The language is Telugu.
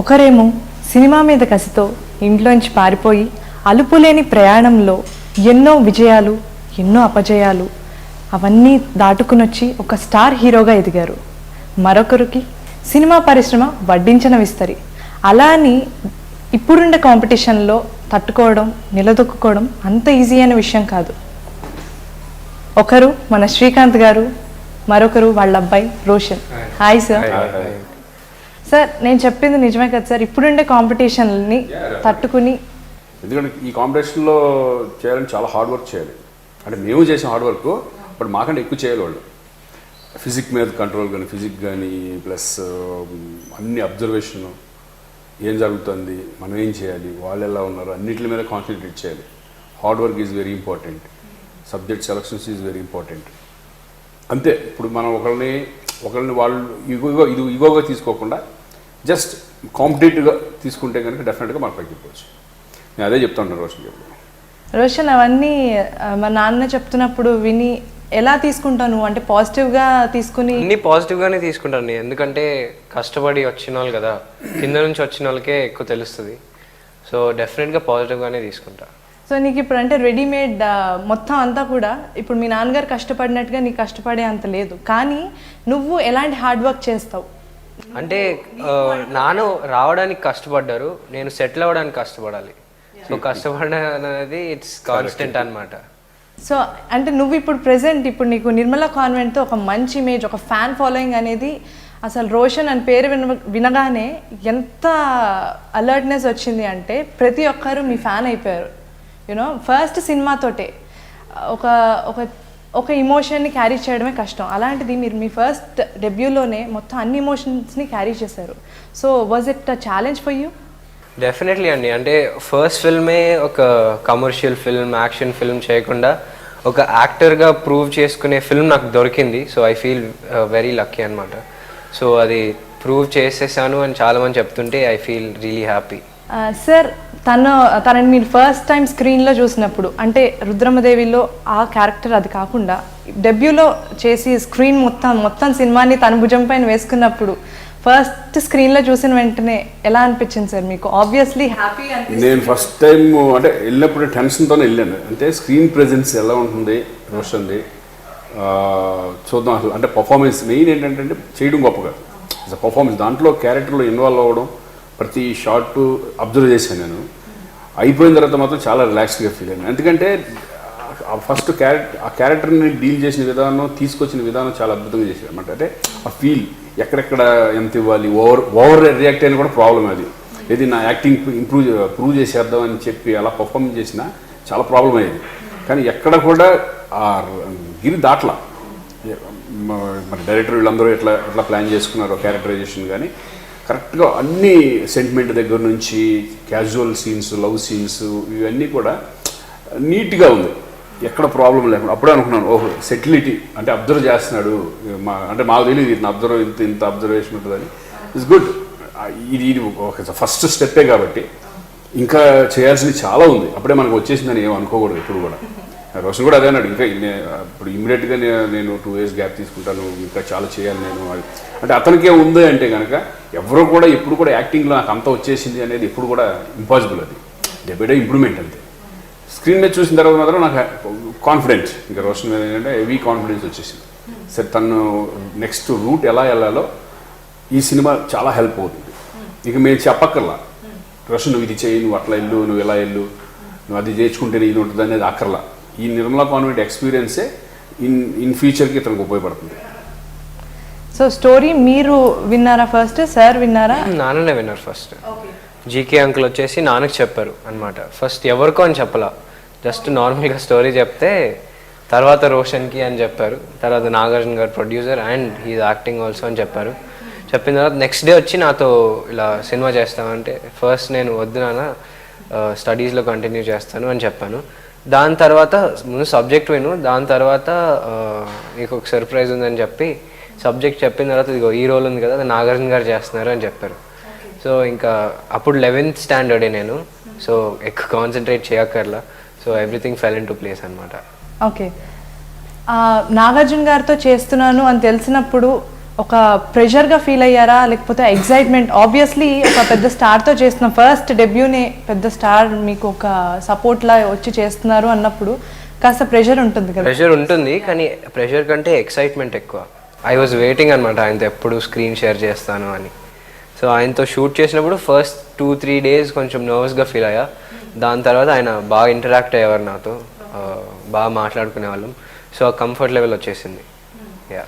ఒకరేమో సినిమా మీద కసితో ఇంట్లోంచి పారిపోయి అలుపులేని ప్రయాణంలో ఎన్నో విజయాలు ఎన్నో అపజయాలు అవన్నీ దాటుకునొచ్చి ఒక స్టార్ హీరోగా ఎదిగారు. మరొకరికి సినిమా పరిశ్రమ వడ్డించిన విస్తరి. అలా అని ఇప్పుడుండే కాంపిటీషన్లో తట్టుకోవడం నిలదొక్కుకోవడం అంత ఈజీ అయిన విషయం కాదు. ఒకరు మన శ్రీకాంత్ గారు మరొకరు వాళ్ళ అబ్బాయి రోషన్. హాయ్. సార్. సార్ నేను చెప్పింది నిజమే కదా సార్. ఇప్పుడుండే కాంపిటీషన్ని తట్టుకుని ఎందుకంటే ఈ కాంపిటీషన్లో చేయాలని చాలా హార్డ్ వర్క్ చేయాలి. అంటే మేము చేసిన హార్డ్ వర్క్ బట్ మాకంటే ఎక్కువ చేయాలి వాళ్ళు. ఫిజిక్ మీద కంట్రోల్ కానీ ఫిజిక్ కానీ ప్లస్ అన్ని అబ్జర్వేషన్. ఏం జరుగుతుంది మనం ఏం చేయాలి వాళ్ళు ఎలా ఉన్నారు అన్నిటి మీద కాన్సన్ట్రేట్ చేయాలి. Hard work is very important subject selections is very important అంతే. ఇప్పుడు మనం ఒకరిని ఒకరిని వాళ్ళు ఇగోగా ఇది ఇగోగా తీసుకోకుండా జస్ట్ కాంపిటేటివ్గా తీసుకుంటే కనుక డెఫినెట్గా మనం పైకి వెళ్ళిపోవచ్చు నేను అదే చెప్తాను రోషన్ చెప్పు రోషన్ అవన్నీ మా నాన్న చెప్తున్నప్పుడు విని ఎలా తీసుకుంటాను అంటే పాజిటివ్గా తీసుకుని అన్ని పాజిటివ్గానే తీసుకుంటాను నేను. ఎందుకంటే కష్టపడి వచ్చిన వాళ్ళు కదా కింద నుంచి వచ్చిన వాళ్ళకే ఎక్కువ తెలుస్తుంది. సో డెఫినెట్గా పాజిటివ్గానే తీసుకుంటా. సో నీకు ఇప్పుడు అంటే రెడీమేడ్ మొత్తం అంతా కూడా ఇప్పుడు మీ నాన్నగారు కష్టపడినట్టుగా నీకు కష్టపడే అంత లేదు. కానీ నువ్వు ఎలాంటి హార్డ్ వర్క్ చేస్తావు? అంటే ఆ, నాన్న రావడానికి కష్టపడ్డారు నేను సెటిల్ అవ్వడానికి కష్టపడాలి. సో కష్టపడడం అనేది ఇట్స్ కాన్స్టెంట్ అన్నమాట. సో అంటే నువ్వు ఇప్పుడు ప్రెసెంట్ ఇప్పుడు నీకు నిర్మలా కాన్వెంట్తో ఒక మంచి ఇమేజ్ ఒక ఫ్యాన్ ఫాలోయింగ్ అనేది అసలు రోషన్ అని పేరు విన వినగానే ఎంత అలర్ట్నెస్ వచ్చింది అంటే ప్రతి ఒక్కరు మీ ఫ్యాన్ అయిపోయారు. యూనో ఫస్ట్ సినిమాతోటే. ఒక ఒక ఒక ఇమోషన్ని క్యారీ చేయడమే కష్టం. అలాంటిది మీరు మీ ఫస్ట్ డెబ్యూలోనే మొత్తం అన్ని ఇమోషన్స్ని క్యారీ చేశారు. So was it a challenge for you definitely అండి. అంటే ఫస్ట్ ఫిల్మే ఒక కమర్షియల్ ఫిల్మ్ యాక్షన్ ఫిల్మ్ చేయకుండా ఒక యాక్టర్గా ప్రూవ్ చేసుకునే ఫిల్మ్ నాకు దొరికింది. So I feel very lucky అనమాట సో అది ప్రూవ్ చేసేసాను అని చాలామంది చెప్తుంటే I feel really happy sir తను తనని మీరు ఫస్ట్ టైం స్క్రీన్లో చూసినప్పుడు అంటే రుద్రమదేవిలో ఆ క్యారెక్టర్ అది కాకుండా డెబ్యూలో చేసి స్క్రీన్ మొత్తం మొత్తం సినిమాని తన భుజం పైన వేసుకున్నప్పుడు ఫస్ట్ స్క్రీన్లో చూసిన వెంటనే ఎలా అనిపించింది సార్ మీకు? ఆబ్వియస్లీ హ్యాపీ నేను ఫస్ట్ టైం అంటే వెళ్ళినప్పుడు టెన్షన్తోనే వెళ్ళాను. అంటే స్క్రీన్ ప్రెజెన్స్ ఎలా ఉంటుంది రోషన్ది? చూద్దాం అసలు. అంటే పర్ఫార్మెన్స్ మెయిన్ ఏంటంటే చేయడం గొప్ప కాదు పర్ఫార్మెన్స్ దాంట్లో క్యారెక్టర్లో ఇన్వాల్వ్ అవ్వడం ప్రతి షార్ట్ అబ్జర్వ్ చేశాను నేను. అయిపోయిన తర్వాత మాత్రం చాలా రిలాక్స్డ్గా ఫీల్ అయ్యాను. ఎందుకంటే ఆ ఫస్ట్ క్యారెక్టర్ ఆ క్యారెక్టర్ని డీల్ చేసిన విధానం తీసుకొచ్చిన విధానం చాలా అద్భుతంగా చేశారు అనమాట అంటే ఆ ఫీల్ ఎక్కడెక్కడ ఎంత ఇవ్వాలి ఓవర్ ఓవర్ రియాక్ట్ అయిన కూడా ప్రాబ్లం అది. ఏది నా యాక్టింగ్ ఇంప్రూవ్ ప్రూవ్ చేసేద్దాం అని చెప్పి అలా పర్ఫామ్ చేసినా చాలా ప్రాబ్లం అయ్యేది. కానీ ఎక్కడ కూడా ఆ గిరి దాట్ల. మరి డైరెక్టర్ వీళ్ళందరూ ఎట్లా ఎట్లా ప్లాన్ చేసుకున్నారో క్యారెక్టరైజేషన్ కానీ కరెక్ట్గా అన్ని సెంటిమెంట్ దగ్గర నుంచి క్యాజువల్ సీన్స్ లవ్ సీన్స్ ఇవన్నీ కూడా నీట్గా ఉంది. ఎక్కడ ప్రాబ్లం లేకుండా. అప్పుడే అనుకున్నాను ఓహో సెటిలిటీ అంటే అబ్జర్వ్ చేస్తున్నాడు. మా అంటే మాకు తెలియదు ఇంత అబ్జర్వ్ ఇంత ఇంత అబ్జర్వేషన్ ఉంటుందని. ఇట్స్ గుడ్ ఇది ఇది ఒక ఫస్ట్ స్టెప్పే కాబట్టి. ఇంకా చేయాల్సింది చాలా ఉంది. అప్పుడే మనకు వచ్చేసిందని ఏం అనుకోకూడదు ఇప్పుడు కూడా. రోషన్ కూడా అదే అన్నాడు. ఇంకా ఇప్పుడు ఇమ్మీడియట్గా నేను టూ ఇయర్స్ గ్యాప్ తీసుకుంటాను ఇంకా చాలా చేయాలి నేను అంటే అతనికే ఉంది అంటే కనుక ఎవరు కూడా ఎప్పుడు కూడా యాక్టింగ్లో నాకు అంత వచ్చేసింది అనేది ఎప్పుడు కూడా ఇంపాసిబుల్ అది. డే ఇంప్రూవ్మెంట్ అంతే. స్క్రీన్ మీద చూసిన తర్వాత మాత్రం నాకు కాన్ఫిడెన్స్. ఇంకా రోషన్ మీద ఏంటంటే హెవీ కాన్ఫిడెన్స్ వచ్చేసింది. సరే తను నెక్స్ట్ రూట్ ఎలా వెళ్ళాలో ఈ సినిమా చాలా హెల్ప్ అవుతుంది. ఇక మేము చెప్పక్కర్లా. రోషన్ నువ్వు ఇది చేయి నువ్వు అట్లా వెళ్ళు నువ్వు ఇలా వెళ్ళు. నువ్వు అది చేర్చుకుంటే ఇది ఉంటుంది అనేది అక్కర్లా. ఈ నిర్మలా కాన్వెంట్ ఎక్స్పీరియన్సే ఇన్ ఇన్ ఫ్యూచర్కి ఇతనికి ఉపయోగపడుతుంది. సో స్టోరీ మీరు విన్నారా ఫస్ట్ సార్ విన్నారా? నాన్ననే విన్నారు ఫస్ట్ జీకే అంకుల్ వచ్చేసి నాన్నకి చెప్పారు అనమాట ఫస్ట్ ఎవరికో అని చెప్పలా. జస్ట్ నార్మల్గా స్టోరీ చెప్తే తర్వాత రోషన్కి అని చెప్పారు. తర్వాత Nagarjuna garu producer and he's acting also అని చెప్పారు. చెప్పిన తర్వాత నెక్స్ట్ డే వచ్చి నాతో ఇలా సినిమా చేస్తామంటే ఫస్ట్ నేను వద్దు నాన్న స్టడీస్లో కంటిన్యూ చేస్తాను అని చెప్పాను. దాని తర్వాత ముందు సబ్జెక్ట్ విను దాని తర్వాత నీకు ఒక సర్ప్రైజ్ ఉందని చెప్పి సబ్జెక్ట్ చెప్పిన తర్వాత ఇదిగో ఈ రోల్ ఉంది కదా అది నాగార్జున గారు చేస్తున్నారు అని చెప్పారు. సో ఇంకా అప్పుడు లెవెన్త్ స్టాండర్డే నేను. సో ఎక్కువ concentrate చేయక్కర్లా. So everything fell into place అనమాట ఓకే నాగార్జున గారితో చేస్తున్నాను అని తెలిసినప్పుడు ఒక ప్రెషర్గా ఫీల్ అయ్యారా? లేకపోతే ఎగ్జైట్మెంట్ ఆబ్వియస్లీ ఒక పెద్ద స్టార్తో చేసిన ఫస్ట్ డెబ్యూనే పెద్ద స్టార్ మీకు ఒక సపోర్ట్లా వచ్చి చేస్తున్నారు అన్నప్పుడు కాస్త ప్రెషర్ ఉంటుంది కదా. ప్రెషర్ ఉంటుంది కానీ ప్రెషర్ కంటే ఎక్సైట్మెంట్ ఎక్కువ. ఐ వాజ్ వెయిటింగ్ అనమాట ఆయనతో ఎప్పుడు స్క్రీన్ షేర్ చేస్తాను అని. సో ఆయనతో షూట్ చేసినప్పుడు ఫస్ట్ టూ త్రీ డేస్ కొంచెం నర్వస్గా ఫీల్ అయ్యా. దాని తర్వాత ఆయన బాగా ఇంటరాక్ట్ అయ్యేవారు నాతో. బాగా మాట్లాడుకునే వాళ్ళం సో ఆ కంఫర్ట్ లెవెల్ వచ్చేసింది. యా